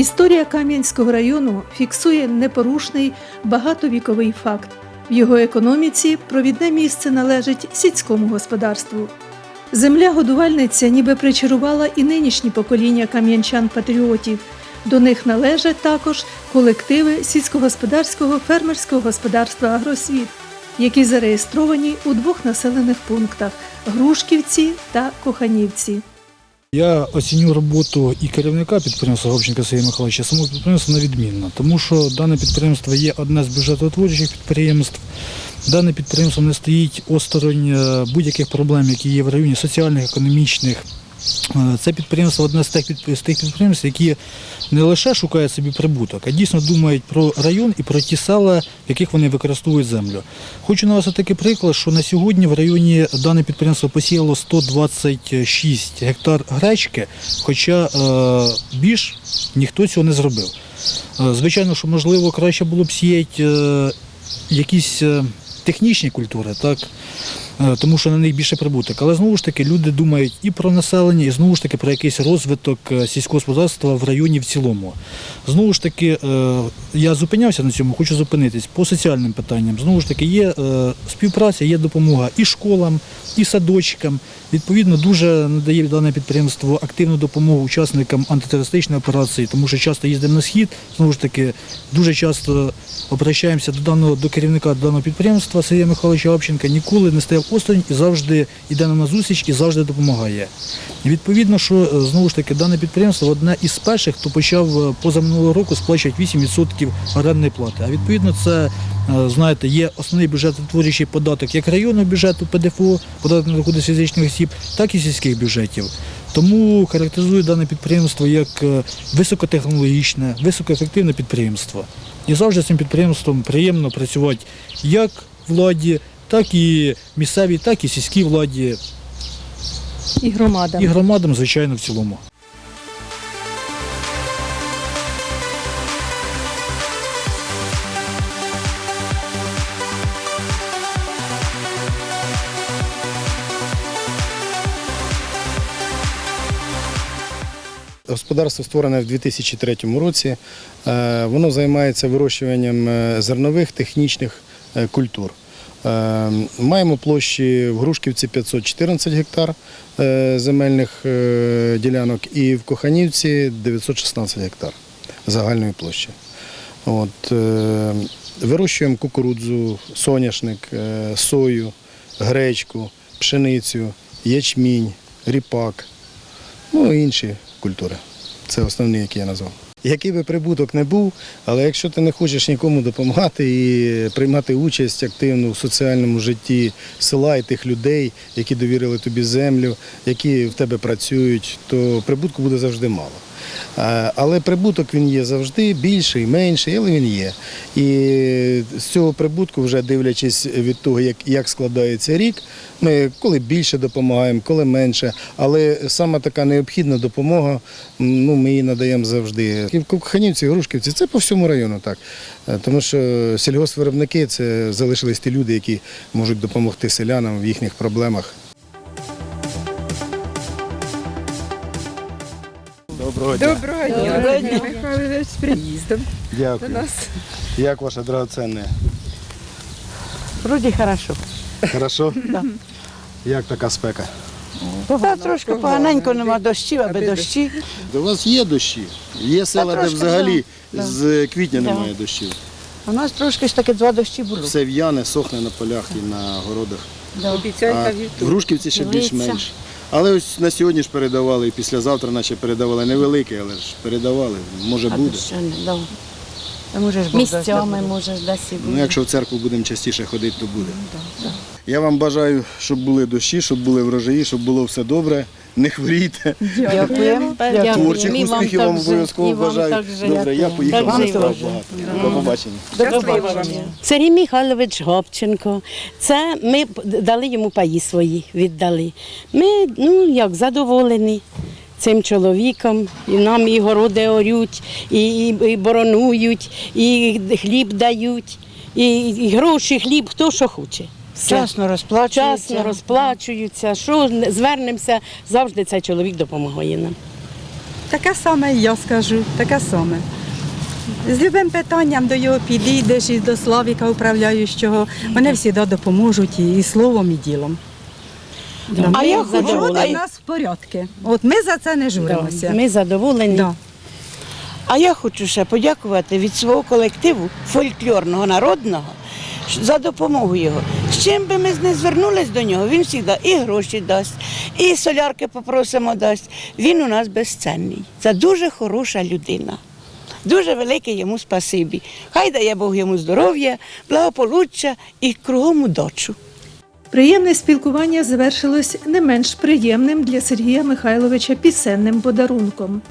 Історія Кам'янського району фіксує непорушний багатовіковий факт. В його економіці провідне місце належить сільському господарству. Земля годувальниця ніби причарувала і нинішні покоління кам'янчан-патріотів. До них належать також колективи сільськогосподарського фермерського господарства Агросвіт, які зареєстровані у двох населених пунктах Грушківці та Коханівці. Я оціню роботу і керівника підприємства Гопченка Сергія Михайловича, самого підприємства невідмінно, тому що дане підприємство є одне з бюджетоутворюючих підприємств. Дане підприємство не стоїть осторонь е, будь-яких проблем, які є в районі соціальних, економічних. Е, Це підприємство одне з тих, підприємств, які не лише шукають собі прибуток, а дійсно думають про район і про ті села, в яких вони використовують землю. Хочу навести такий приклад, що на сьогодні в районі дане підприємство посіяло 126 гектар гречки, хоча е, більш ніхто цього не зробив. Е, Звичайно, що можливо краще було б сіяти якісь технічні культури, так? Е, тому що на них більше прибуток. Але знову ж таки люди думають і про населення, і знову ж таки про якийсь розвиток е, сільського господарства в районі в цілому. Знову ж таки, е, я зупинявся на цьому, хочу зупинитись по соціальним питанням. Знову ж таки, є співпраця, є допомога і школам, і садочкам. Відповідно, дуже надає дане підприємство активну допомогу учасникам антитерористичної операції, тому що часто їздимо на схід. Знову ж таки, дуже часто обращаємося до даного до керівника даного підприємства Сергія Михайловича Лапченка, ніколи не стояв осторонь і завжди йде на зустріч і завжди допомагає. Відповідно, що е, знову ж таки дане підприємство одне із перших, хто почав е, позаминулого року сплачувати 8% орендної плати. А відповідно, це е, знаєте, є основний бюджетотворюючий податок як районного бюджету ПДФО, податок на доходи фізичних осіб, так і сільських бюджетів. Тому характеризую дане підприємство як високотехнологічне, високоефективне підприємство. І завжди з цим підприємством приємно працювати як владі, так і місцевій, так і сільській владі, І громада. і громадам, звичайно, в цілому. Господарство створене в 2003 році. Е, Воно займається вирощуванням е, зернових технічних е, культур. Е, Маємо площі в Грушківці 514 гектар е, земельних е, ділянок і в Коханівці 916 гектар загальної площі. От, е, Вирощуємо кукурудзу, соняшник, сою, гречку, пшеницю, ячмінь, ріпак, ну і інші культури. Це основні, які я назвав. Який би прибуток не був, але якщо ти не хочеш нікому допомагати і приймати участь активно в соціальному житті села і тих людей, які довірили тобі землю, які в тебе працюють, то прибутку буде завжди мало. Але прибуток він є завжди більший, менший, але він є. І з цього прибутку, вже дивлячись від того, як, як складається рік, ми коли більше допомагаємо, коли менше. Але саме така необхідна допомога, ну, ми її надаємо завжди. І в Коханівці, Грушківці, це по всьому району так. Е, Тому що сільгоспвиробники це залишились ті люди, які можуть допомогти селянам в їхніх проблемах. Доброго дня. Доброго дня, Сергій Михайлович, з приїздом до Дякую. нас. Як ваше драгоценне? Вроді хорошо. Хорошо? Як така спека? Та трошки поганенько нема дощів, аби дощі. До вас є дощі. Є села, де трошки, взагалі да, да. з квітня Да. немає дощів. У нас трошки ж таки два дощі було. Все в'яне, сохне на полях і на городах. Да. Обіцянка А в в Грушківці ще більш-менш. Але ось на сьогодні ж передавали, і післязавтра наче передавали невелике, але ж передавали. Може А буде. да. Та може ж Бог дасть, Місцями буде. можеш десь і Ну, буде. якщо в церкву будемо частіше ходити, то буде. Я вам бажаю, щоб були дощі, щоб були врожаї, щоб було все добре. Не хворійте. Дякую. Творчих вам успіхів вам обов'язково бажаю. Добре, я поїхав вам. багато. До побачення. Сергій Михайлович Гопченко. Це ми дали йому паї свої, віддали. Ми, ну як, задоволені. цим чоловіком, і нам і городи орють, і, і, і боронують, і хліб дають, і, і гроші, хліб, хто що хоче. Все. Вчасно розплачується. Вчасно розплачуються. Що звернемося, завжди цей чоловік допомагає нам. Таке саме я скажу, таке саме. З любим питанням до його підійдеш і до Славіка управляючого. Вони завжди допоможуть і, словом, і ділом. Да, А я хочу- в нас в порядку. От ми за це не Да, журимося. Ми задоволені. Да. А я хочу ще подякувати від свого колективу фольклорного народного за допомогу його. З чим би ми не звернулись до нього, він завжди і гроші дасть, і солярки попросимо дасть. Він у нас безцінний. Це дуже хороша людина. Дуже велике йому спасибі. Хай дає Бог йому здоров'я, благополуччя і кругом удачу. Приємне спілкування завершилось не менш приємним для Сергія Михайловича пісенним подарунком.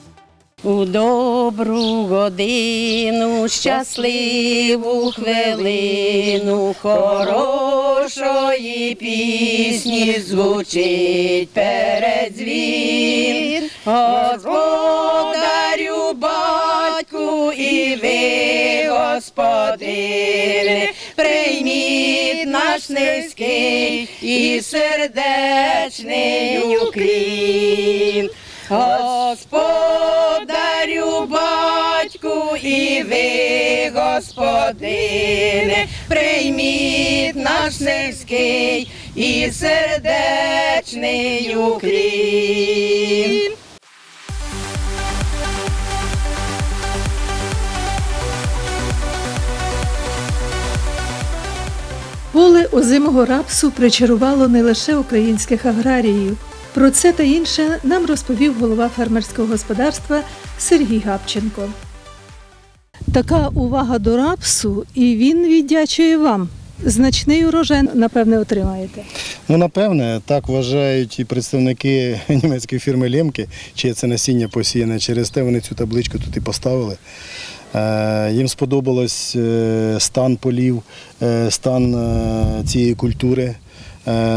У добру годину, щасливу хвилину, хорошої пісні звучить передзвін. Господарю, батьку і ви, господине, прийміть наш низький і сердечний уклін. Господарю, батьку і ви, господине, прийміть наш низький і сердечний уклін. Поле озимого рапсу причарувало не лише українських аграріїв. Про це та інше нам розповів голова фермерського господарства Сергій Гапченко. Така увага до рапсу, і він віддячує вам. Значний урожай, напевне, отримаєте. Ну, напевне, так вважають і представники німецької фірми Лемки, чиє це насіння посіяне. Через те вони цю табличку тут і поставили. Е, Їм сподобалось е, стан полів, е, стан цієї культури,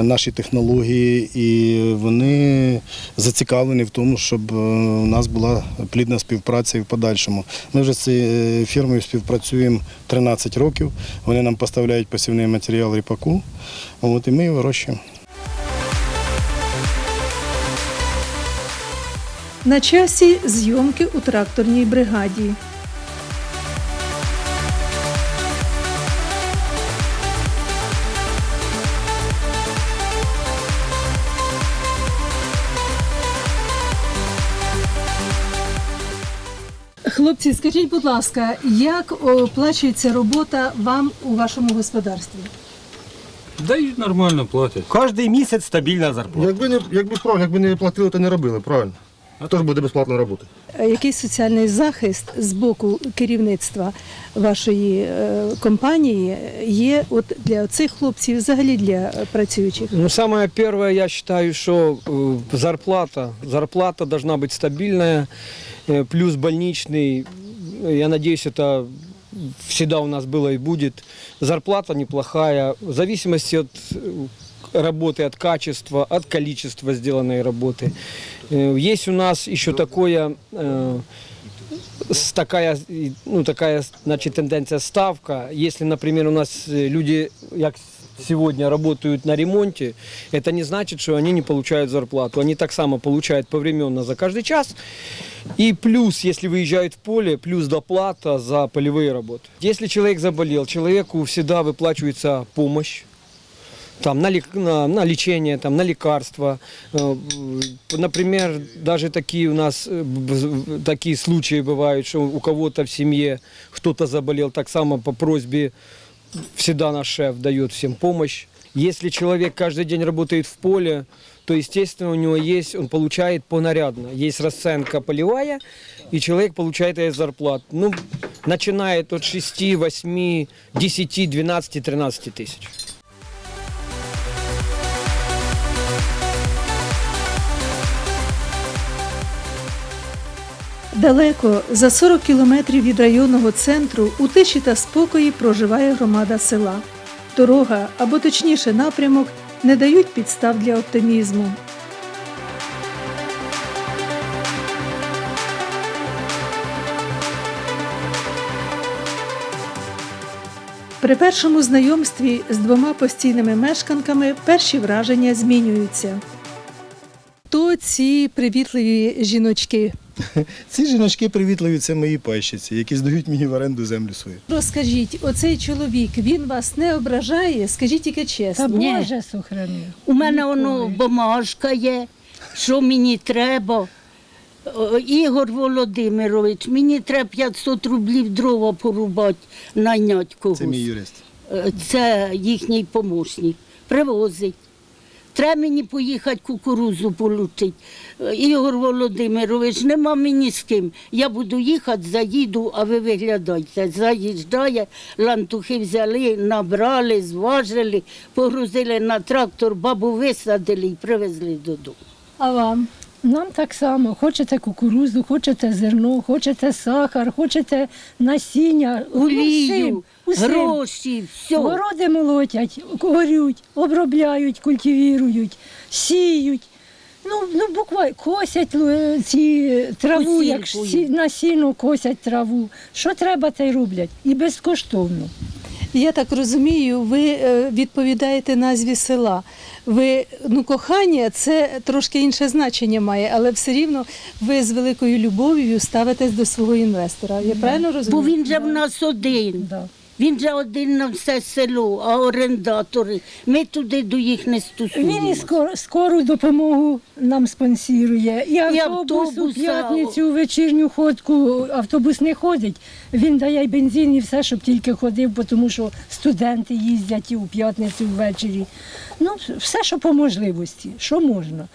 наші технології, і вони зацікавлені в тому, щоб е, у нас була плідна співпраця і в подальшому. Ми вже з цією фірмою співпрацюємо 13 років. Вони нам поставляють посівний матеріал ріпаку, от, і ми його вирощуємо. На часі зйомки у тракторній бригаді. Хлопці, скажіть, будь ласка, як оплачується робота вам у вашому господарстві? Дають нормально платять. Кожний місяць стабільна зарплата. Якби не якби якби не платили, то не робили, правильно. А то ж буде безплатна робота. Е, Який соціальний захист з боку керівництва вашої е, компанії є от для цих хлопців, взагалі для е, працюючих? Ну, самое первое, я считаю, что э, зарплата. Зарплата должна быть стабильная, э, плюс больничный. Я надеюсь, это всегда у нас было и будет. Зарплата неплохая, в зависимости от э, работы, от качества, от количества сделанной работы. Э, Есть у нас еще такое, э, с- такая, и, ну, такая, значит, тенденция ставка. Если, например, у нас э, люди, как сегодня работают на ремонте, это не значит, что они не получают зарплату. Они так само получают повременно за каждый час. И плюс, если выезжают в поле, плюс доплата за полевые работы. Если человек заболел, человеку всегда выплачивается помощь Там, на, на, на лечение, там, на лекарства. Э, Например, даже такие у нас э, такие случаи бывают, что у кого-то в семье кто-то заболел, так само по просьбе всегда наш шеф дает всем помощь. Если человек каждый день работает в поле, то, естественно, у него есть, он получает понарядно. Есть расценка полевая, и человек получает ее зарплат. Ну, начинает от 6, 8, 10, 12, 13 тысяч. Далеко, за 40 кілометрів від районного центру, у тиші та спокої проживає громада села. Дорога, або точніше напрямок, не дають підстав для оптимізму. При першому знайомстві з двома постійними мешканками перші враження змінюються. То ці привітливі жіночки ці жіночки привітливі, це мої пайщиці, які здають мені в оренду землю свою. Розкажіть, оцей чоловік він вас не ображає? Скажіть тільки чесно. Ні. Боже сохрани. У мене воно бумажка є, що мені треба. О, Ігор Володимирович, мені треба 500 рублів дрова порубати, найняти когось. Це мій юрист. Е, Це їхній помощник. Привозить. Треба мені поїхати кукурузу получити. Е, Ігор Володимирович, нема мені з ким. Я буду їхати, заїду, а ви виглядайте. Заїжджає, лантухи взяли, набрали, зважили, погрузили на трактор, бабу висадили і привезли додому. А вам? Нам так само, хочете кукурузу, хочете зерно, хочете сахар, хочете насіння, ну, Олію, усім. гроші, все. Городи молотять, горють, обробляють, культивірують, сіють. Ну, ну буквально косять е, ці траву, як сі, на сіно косять траву. Що треба, те й роблять. І безкоштовно. Я так розумію, ви е, відповідаєте назві села. Ви ну кохання це трошки інше значення має, але все рівно ви з великою любов'ю ставитесь до свого інвестора. Я правильно розумію? Бо він же в нас один. Да. Він же один на все село, а орендатори. Ми туди до їх не Він і стосуємося. скор, скору допомогу нам спонсірує. І автобус у п'ятницю, у вечірню ходку. Автобус не ходить. Він дає й бензин і все, щоб тільки ходив, бо тому що студенти їздять і у п'ятницю ввечері. Ну, все, що по можливості, що можна.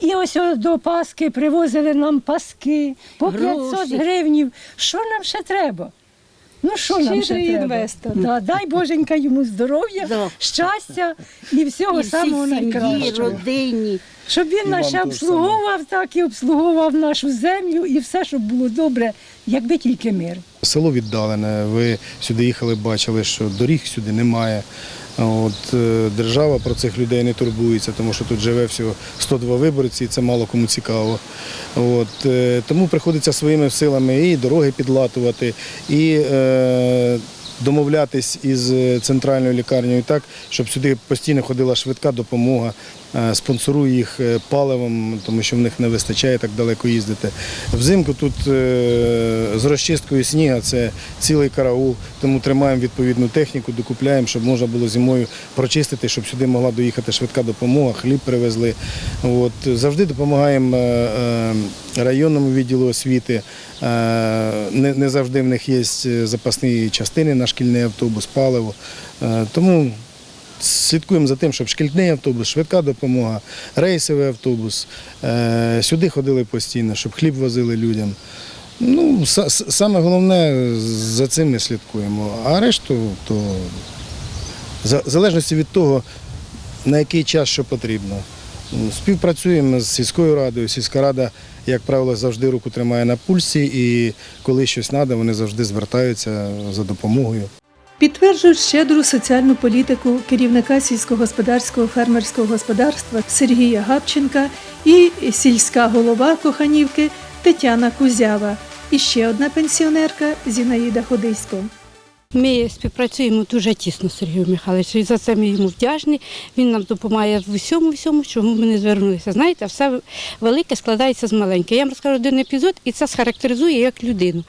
І ось до Паски привозили нам паски по 500 гривнів. Що нам ще треба? Ну що нам ще Щедрий треба? інвестор. Да, дай Боженька йому здоров'я, Да. щастя і всього І всій самого сім'ї, найкращого. родині. Щоб він нас ще обслуговував, так і обслуговував нашу землю, і все, щоб було добре, якби тільки мир. Село віддалене. Ви сюди їхали, бачили, що доріг сюди немає. От, е, держава про цих людей не турбується, тому що тут живе всього 102 виборці, і це мало кому цікаво. От, е, тому приходиться своїми силами і дороги підлатувати, і е, домовлятись із е, центральною лікарнею так, щоб сюди постійно ходила швидка допомога, спонсорую їх е, паливом, тому що в них не вистачає так далеко їздити. Взимку тут е, з розчисткою сніга це цілий караул, тому тримаємо відповідну техніку, докупляємо, щоб можна було зимою прочистити, щоб сюди могла доїхати швидка допомога, хліб привезли. От, завжди допомагаємо е, е, районному відділу освіти. Е, Не, не завжди в них є запасні частини на шкільний автобус, паливо. Е, Тому слідкуємо за тим, щоб шкільний автобус, швидка допомога, рейсовий автобус. е, Сюди ходили постійно, щоб хліб возили людям. Ну, саме головне за цим ми слідкуємо. А решту, то в залежності від того, на який час що потрібно. Співпрацюємо з сільською радою. Сільська рада, як правило, завжди руку тримає на пульсі, і коли щось треба, вони завжди звертаються за допомогою. Підтверджують щедру соціальну політику керівника сільськогосподарського фермерського господарства Сергія Габченка і сільська голова Коханівки Тетяна Кузява. І ще одна пенсіонерка Зінаїда Ходисько. Ми співпрацюємо дуже тісно з Сергієм Михайловичем. І за це ми йому вдячні. Він нам допомагає в усьому, всьому, чому ми не звернулися. Знаєте, все велике складається з маленького. Я вам розкажу один епізод, і це схарактеризує як людину.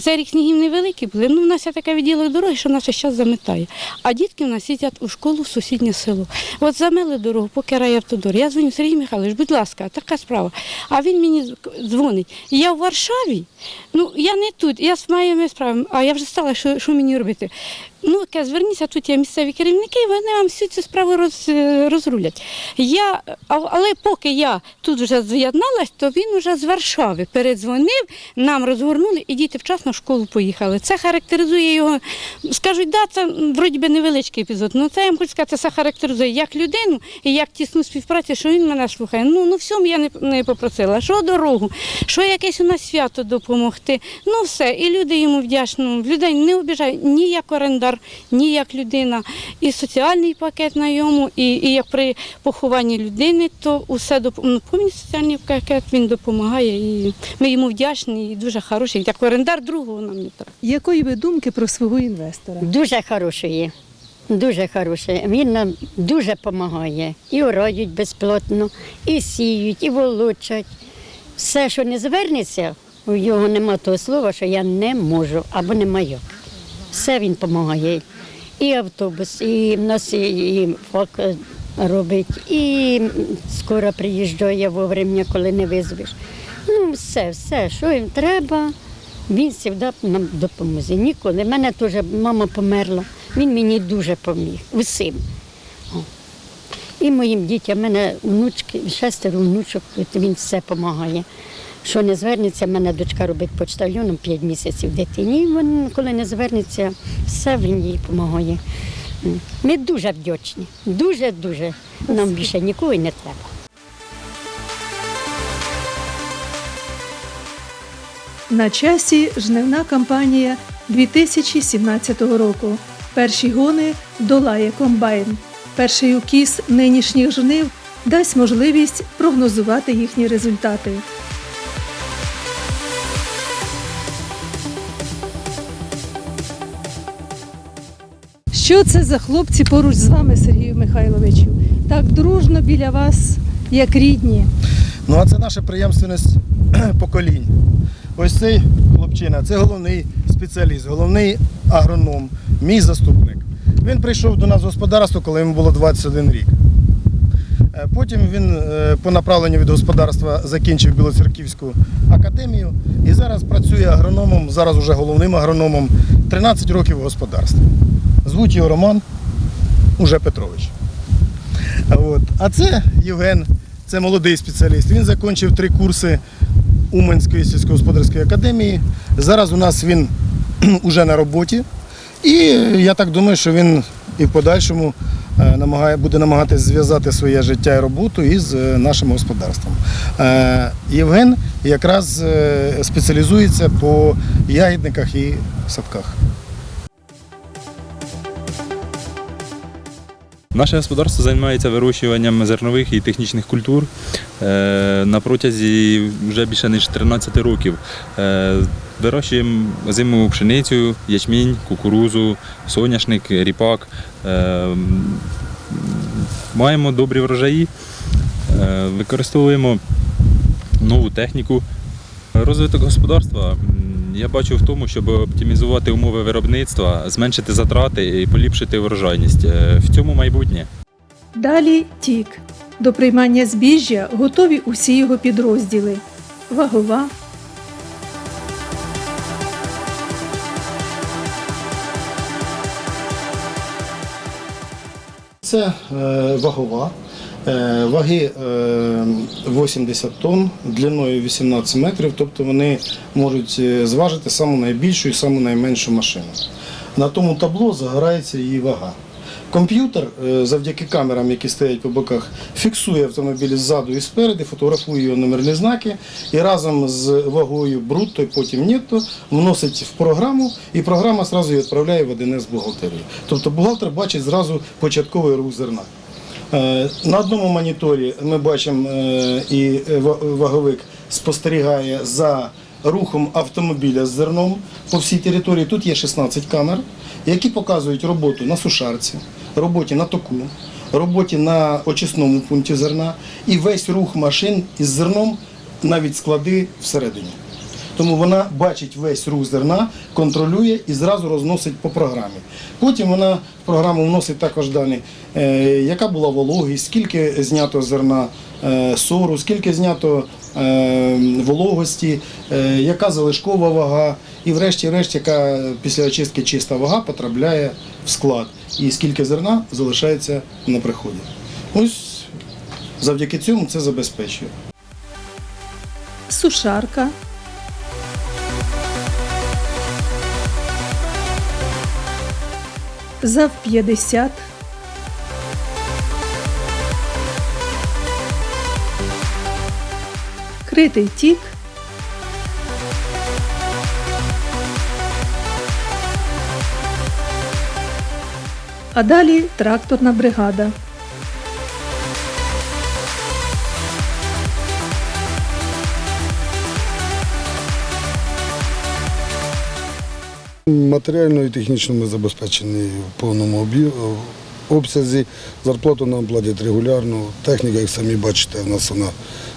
Цей рік снігів невеликі були. Ну, у нас є таке відділок дороги, що нас час заметає. А дітки в нас їздять у школу в сусіднє село. От замели дорогу, поки рає автодор. Я дзвоню Сергій Михайлович, будь ласка, така справа. А він мені дзвонить. Я в Варшаві, ну я не тут, я з моїми справами, а я вже стала, що, що мені робити. Ну, каже, зверніться, тут є місцеві керівники, і вони вам всю цю справу роз, е, розрулять. Я, але поки я тут вже з'єдналась, то він вже з Варшави передзвонив, нам розгорнули, і діти вчасно в школу поїхали. Це характеризує його. Скажуть, да, це вроді би невеличкий епізод. Ну це я хочу сказати, це характеризує як людину і як тісну співпрацю, що він мене слухає. Ну, ну всьому я не, не попросила. Що дорогу, що якесь у нас свято допомогти. Ну все. І люди йому вдячні. Людей не обіжають ні як орендар ні як людина. І соціальний пакет на йому, і, і як при похованні людини, то усе ну, повністю соціальний пакет він допомагає. І ми йому вдячні і дуже хороший. Як орендар другого нам не треба. Якої ви думки про свого інвестора? Дуже хороший. Дуже хороший. Він нам дуже допомагає. І ородять безплатно, і сіють, і волочать. Все, що не звернеться, у його нема того слова, що я не можу або не маю. Все він допомагає. І автобус, і в нас і, фак е, робить, і скоро приїжджає вовремя, коли не визвеш. Ну, все, все, що їм треба, він завжди нам допоможе. Ніколи. У мене теж мама померла. Він мені дуже поміг. Усім. І моїм дітям, У мене внучки, шестеро внучок, він все допомагає. Що не звернеться, мене дочка робить почтальоном 5 місяців дитині. Він, коли не звернеться, все він їй допомагає. Ми дуже вдячні. Дуже-дуже. Нам більше нікого не треба. На часі жнивна кампанія 2017 року. Перші гони долає комбайн. Перший укіс нинішніх жнив дасть можливість прогнозувати їхні результати. Що це за хлопці поруч з вами, Сергію Михайловичу? Так дружно біля вас, як рідні. Ну а це наша преємственність поколінь. Ось цей хлопчина, це головний спеціаліст, головний агроном, мій заступник. Він прийшов до нас в господарство, коли йому було 21 рік. Е, Потім він е, по направленню від господарства закінчив Білоцерківську академію і зараз працює агрономом, зараз уже головним агрономом 13 років в господарстві. Звуть його Роман уже Петрович. От. А це Євген, це молодий спеціаліст. Він закінчив три курси Уманської сільськогосподарської академії. Зараз у нас він уже на роботі. І я так думаю, що він і в подальшому е, буде намагатися зв'язати своє життя і роботу із е, нашим господарством. Е, Євген якраз спеціалізується по ягідниках і садках. Наше господарство займається вирощуванням зернових і технічних культур е, на протязі вже більше ніж 13 років. Е, Вирощуємо зимову пшеницю, ячмінь, кукурузу, соняшник, ріпак. Е, Маємо добрі врожаї, використовуємо нову техніку. Розвиток господарства я бачу в тому, щоб оптимізувати умови виробництва, зменшити затрати і поліпшити врожайність. Е, В цьому майбутнє. Далі тік. До приймання збіжжя готові усі його підрозділи. Вагова, Це е, вагова. Е, ваги е, 80 тонн, длиною 18 метрів, тобто вони можуть е, зважити саму найбільшу і саму найменшу машину. На тому табло загорається її вага. Комп'ютер е, завдяки камерам, які стоять по боках, фіксує автомобіль ззаду і спереду, фотографує його номерні знаки і разом з вагою брутто і потім нетто вносить в програму, і програма одразу її відправляє в 1С бухгалтерію. Тобто бухгалтер бачить зразу початковий рух зерна. Е, На одному моніторі ми бачимо е, і ваговик спостерігає за рухом автомобіля з зерном по всій території. Тут є 16 камер, які показують роботу на сушарці, роботі на току, роботі на очисному пункті зерна і весь рух машин із зерном, навіть склади всередині. Тому вона бачить весь рух зерна, контролює і зразу розносить по програмі. Потім вона в програму вносить також дані, е, яка була вологість, скільки знято зерна е, сору, скільки знято е, вологості, яка залишкова вага, і врешті-решт, яка після очистки чиста вага потрапляє в склад, і скільки зерна залишається на приході. Ось завдяки цьому це забезпечує. сушарка, ЗАВ 50, критий тік, А далі тракторна бригада. Матеріально і технічно ми забезпечені в повному обсязі. Зарплату нам платять регулярно. Техніка, як самі бачите, у нас вона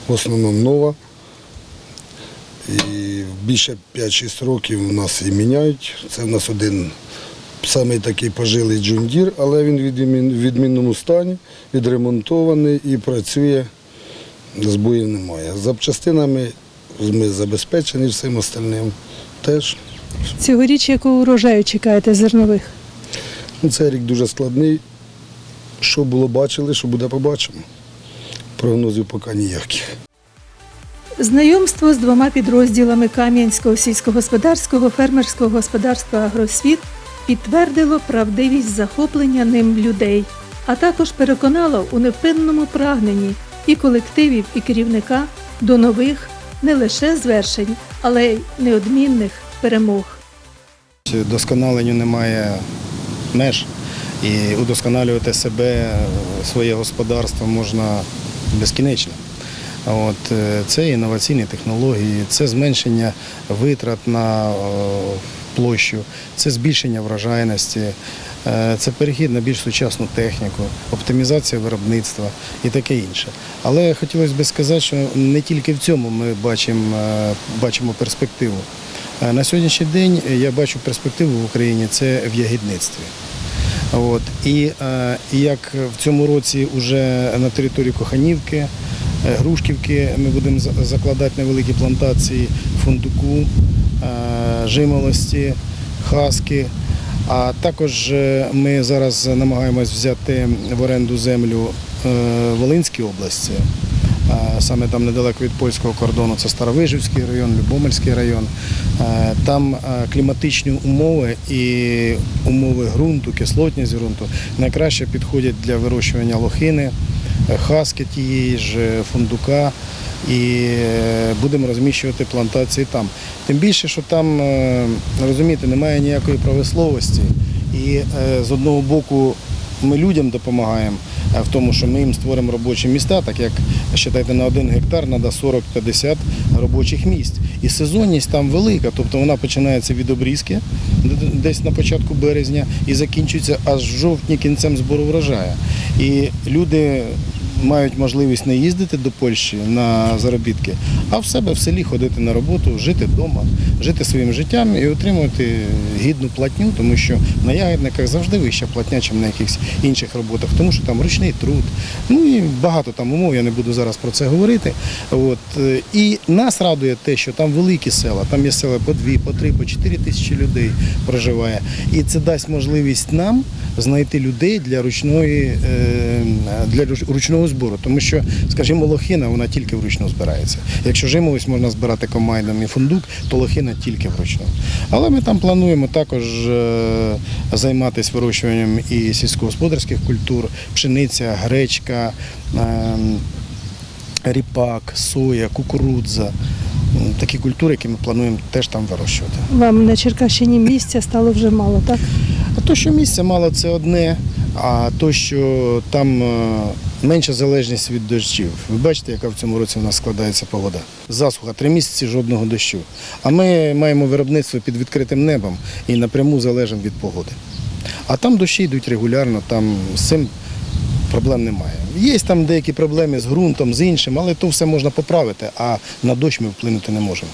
в основному нова. І більше 5-6 років у нас і міняють. Це в нас один самий такий пожилий джундір, але він в відмінному стані, відремонтований і працює, збоїв немає. Запчастинами ми забезпечені всім остальним теж. Цьогоріч якого урожаю чекаєте зернових? Ну, Цей рік дуже складний. Що було бачили, що буде, побачимо. Прогнозів поки ніяких. Знайомство з двома підрозділами Кам'янського сільськогосподарського фермерського господарства Агросвіт підтвердило правдивість захоплення ним людей, а також переконало у невпинному прагненні і колективів, і керівника до нових не лише звершень, але й неодмінних перемог. Досконаленню немає меж. І удосконалювати себе, своє господарство можна безкінечно. От, е, це інноваційні технології, це зменшення витрат на е, площу, це збільшення врожайності, е, це перехід на більш сучасну техніку, оптимізація виробництва і таке інше. Але хотілося б сказати, що не тільки в цьому ми бачимо, бачимо перспективу. На сьогоднішній день я бачу перспективу в Україні це в ягідництві. От. І е, як в цьому році вже на території Коханівки, е, Грушківки ми будемо за- закладати невеликі плантації фундуку, е, жимолості, хаски. А також ми зараз намагаємось взяти в оренду землю Волинській області. Саме там недалеко від польського кордону це Старовижівський район, Любомельський район. Там кліматичні умови і умови ґрунту, кислотність ґрунту найкраще підходять для вирощування лохини, хаски тієї ж, е, фундука. І е, будемо розміщувати плантації там. Тим більше, що там, е, розумієте, немає ніякої правословості. І з одного боку ми людям допомагаємо е, в тому, що ми їм створимо робочі міста, так як вважайте, на один гектар треба 40-50 робочих місць. І сезонність там велика, тобто вона починається від обрізки десь на початку березня і закінчується аж в жовтні кінцем збору врожаю. І люди мають можливість не їздити до Польщі на заробітки, а в себе в селі ходити на роботу, жити вдома, жити своїм життям і отримувати гідну платню, тому що на ягідниках завжди вища платня, ніж на якихось інших роботах, тому що там ручний труд. Ну і багато там умов, я не буду зараз про це говорити. От. І нас радує те, що там великі села, там є села по дві, по три, по чотири тисячі людей проживає. І це дасть можливість нам знайти людей для ручної е, для ручного збору. Тому що, скажімо, лохина вона тільки вручну збирається. Якщо жимолость можна збирати комбайном і фундук, то лохина тільки вручну. Але ми там плануємо також е, займатися вирощуванням і сільськогосподарських культур, пшениця, гречка. е, Ріпак, соя, кукурудза такі культури, які ми плануємо теж там вирощувати. Вам на Черкащині місця стало вже мало, так? А то, що місця мало, це одне, а то, що там е, менша залежність від дощів. Ви бачите, яка в цьому році в нас складається погода. Засуха, три місяці жодного дощу. А ми маємо виробництво під відкритим небом і напряму залежимо від погоди. А там дощі йдуть регулярно, там з цим проблем немає. Є там деякі проблеми з ґрунтом, з іншим, але то все можна поправити, а на дощ ми вплинути не можемо.